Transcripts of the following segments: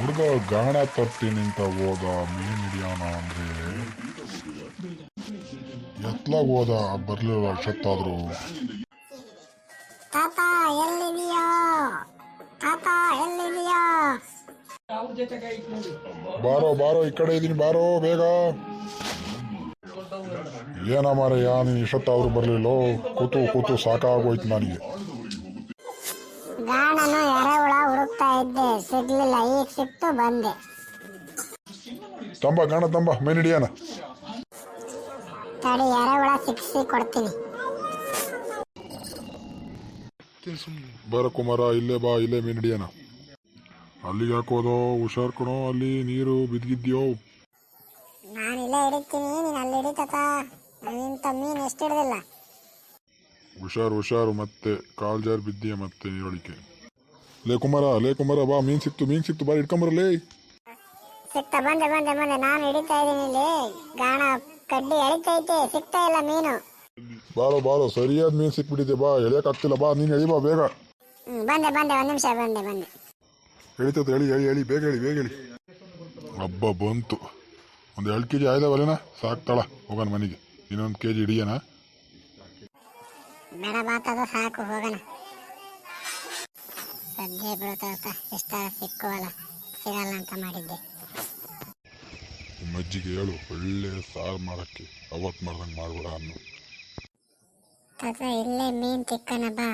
ಹುಡುಗ ಗಾಣ ತಟ್ಟಿ ನಿಂತ ಹೋದ ಮೀನ್ ಹಿಡಿಯೋಣ ಅಂದ್ರೆ? ಎತ್ಲಾಗ ಹೋದ ಬರ್ಲಿಲ್ಲ ಸತ್ತಾದ್ರು ತಾತ ಎಲ್ಲಿದೆಯೋ ತಾತ ಎಲ್ಲಿದೆಯೋ ಬಾರೋ ಬಾರೋ ಈ ಕಡೆ ಇದೀನಿ ಬಾರೋ ಬೇಗ. ಏನ ಮಾರಯ್ಯ ನೀನು ಇಷ್ಟೊತ್ತಾದ್ರೂ ಬರ್ಲಿಲ್ಲೋ? ಕೂತು ಕೂತು ಸಾಕಾಗೋಯ್ತು ನನಗೆ. ಇದ್ದೆ ಸಿಗ್ಲಿಲ್ಲ ಈಗ ಸಿಕ್ತು ಬಂದೆ. ತಂಬ ಕಾಣ ತಂಬ ಮೇನ್ ಹಿಡಿಯೋಣ. ತಡಿ ಎರೆಹುಳ ಸಿಕ್ಸಿ ಕೊಡ್ತೀನಿ. ಬರ ಕುಮಾರ ಇಲ್ಲೇ ಬಾ ಇಲ್ಲೇ ಮೀನ್ ಹಿಡಿಯೋಣ. ಅಲ್ಲಿಗೆ ಹಾಕೋದೋ ಹುಷಾರ್ ಕಣೋ ಅಲ್ಲಿ ನೀರು ಬಿದ್ದಿದ್ಯೋ. ನಾನು ಇಲ್ಲೇ ಹಿಡಿತೀನಿ ನೀನು ಅಲ್ಲಿ ಹಿಡಿ ತಾತ. ನಾನಿಂತ ಮೀನು ಎಷ್ಟು ಹಿಡ್ದಿಲ್ಲ. ಹುಷಾರು ಹುಷಾರು ಮತ್ತೆ ಕಾಲ್ ಜಾರ್ ಬಿದ್ದೀಯ ಮತ್ತೆ ನೀರೊಳಿಕೆ? ಲೇ ಕುಮಾರ ಲೇ ಕುಮಾರ ಬಾ ಮೀನ್ ಸಿಕ್ತು ಮೀನ್ ಸಿಕ್ತು ಬಾ ಇಟ್ಕೊಂಬರಲೇ ಸಿಕ್ತ ಬಂದೆ ಬಂದೆ ಬಂದೆ ನಾನು ಹಿಡಿತಾ ಇದ್ದೀನಿ ಇಲ್ಲಿ ಗಾಣ ಕಡ್ಡಿ ಎಳಿತೈತೆ ಸಿಗ್ತಾ ಇಲ್ಲ ಮೀನು. ಬಾರೋ ಬಾರೋ ಸರಿಯಾದ ಮೀನ್ ಸಿಕ್ಬಿಟ್ಟಿದೆ ಬಾ ಎಳಿಯಕ್ಕಾಗ್ತಿಲ್ಲ ಬಾ ನೀನ್ ಎಳಿ ಬಾ ಬೇಗ. ಹ್ಮ್, ಬಂದೆ ಬಂದೆ ಒಂದ್ ನಿಮಿಷ ಬಂದೆ ಬಂದೆ. ಎಳಿತದ ಎಳಿ ಎಳಿ ಎಳಿ ಬೇಗ ಎಳಿ ಬೇಗ ಎಳಿ. ಹಬ್ಬ ಬಂತು. ಒಂದು ಎರಡು ಕೆ ಜಿ ಆಯ್ದವಲ್ಲೇನ ಸಾಕ್ತಾಳ ಹೋಗೋಣ ಮನೆಗೆ. ಇನ್ನೊಂದು ಕೆ ಜಿ ಹಿಡಿಯೋಣ. ಬೇಡ ಬಾತದು ಸಾಕು ಹೋಗೋಣ. ಸದ್ಯ ಬೀಳ್ತಾವ ಇಷ್ಟ ಸಿಕ್ಕುವಲ್ಲ ಸಿಗಲ್ಲ ಅಂತ ಮಾಡಿದ್ದೆ. ಮಜ್ಜಿಗೆ ಹೇಳು ಒಳ್ಳೆ ಸಾರು ಮಾಡಕ್ಕೆ ಅವತ್ತು ಮಾಡ್ದಂಗೆ ಮಾಡ್ಬೇಡ ಅನ್ನು. ತಾತ ಇಲ್ಲೇ ಮೀನ್ ತಿಕ್ಕನ ಬಾ.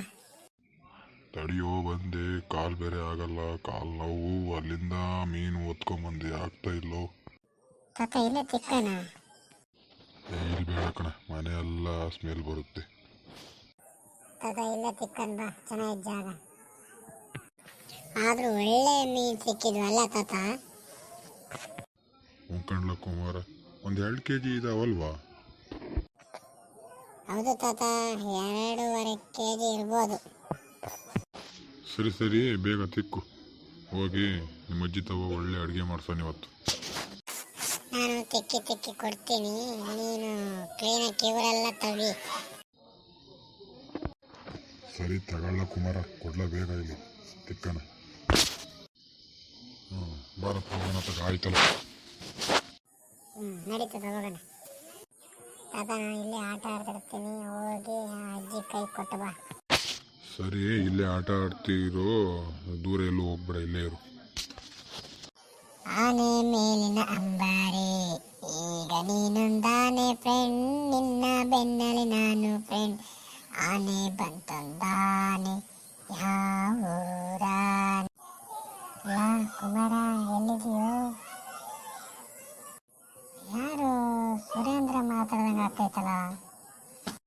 ತಡಿಯೋ ಬಂದೆ ಕಾಲ್ ಬೇರೆ ಆಗಲ್ಲ ಕಾಲ್ ನೋವು ಅಲ್ಲಿಂದ ಮೀನು ಒತ್ಕೊಂಬಂದೆ ಆಗ್ತಾ ಇಲ್ಲೋ. ತಾತ ಇಲ್ಲೇ ತಿಕ್ಕನ ಇಲ್ಲಿ ಬೇಡ ಕಣ ಮನೆ ಎಲ್ಲ ಸ್ಮೆಲ್ ಬರುತ್ತೆ. ತಾತ ಇಲ್ಲೇ ತಿಕ್ಕನ್ ಬಾ ಚೆನ್ನಾಗಿದ್ದ ಜಾಗ. ಆದ್ರೂ ಒಳ್ಳೆ ಮೀನ್ ಸಿಕ್ಕಿದ್ವಲ್ಲ ತಾತ? ಕಣ್ಲ ಕುಮಾರ. ಒಂದು ಎರಡು ಕೆ ಜಿ ಇದಾವಲ್ವಾ? ಹೌದು ತಾತ ಎರಡೂವರೆ ಕೆ ಜಿ ಇರ್ಬೋದು. ಸರಿ ಸರಿ ಬೇಗ ತಿಕ್ಕು. ಹೋಗಿ ನಿಮ್ಮ ಅಜ್ಜಿ ತವ ಒಳ್ಳೆ ಅಡುಗೆ ಮಾಡ್ಸೋಣ ಇವತ್ತು. ನಾನು ತಿಕ್ಕಿ ತಿಕ್ಕಿ ಕೊಡ್ತೀನಿ ನೀನು ಕ್ಲೀನಾಗಿ ಕಿವರೆಲ್ಲ ತವಿ ಸರಿ ತಗೊಳ್ಳ ಕುಮಾರ. ಕೊಡ್ಲ ಬೇಗ ಇಲ್ಲಿ. ತಿಕ್ಕಣ. ಬಾರಪ್ಪ ಹೋಗೋಣ ಆಯ್ತಲ್ಲ. ಹ್ಞೂ ನಡೀತದೆ ಹೋಗೋಣ. ತಾತ ನಾನು ಇಲ್ಲೇ ಆಟ ಆಡ್ತಿರ್ತೀನಿ ಹೋಗಿ ಆ ಅಜ್ಜಿ ಕೈ ಕೊಟ್ಟು ಬಾ. ಸರಿ ಇಲ್ಲೇ ಆಟ ಆಡ್ತಿರೋ ದೂರ ಎಲ್ಲೂ ಹೋಗ್ಬೇಡ ಇಲ್ಲೇ ಇರು. ಆನೆ ಮೇಲಿನ ಅಂಬಾರಿ ಈಗ ನೀನೊಂದಾನೆ ಫ್ರೆಂಡ್ ನಿನ್ನ ಬೆನ್ನಲ್ಲಿ ನಾನು ಫ್ರೆಂಡ್ ಆನೆ ಬಂತೊಂದಾನೆ 对的啦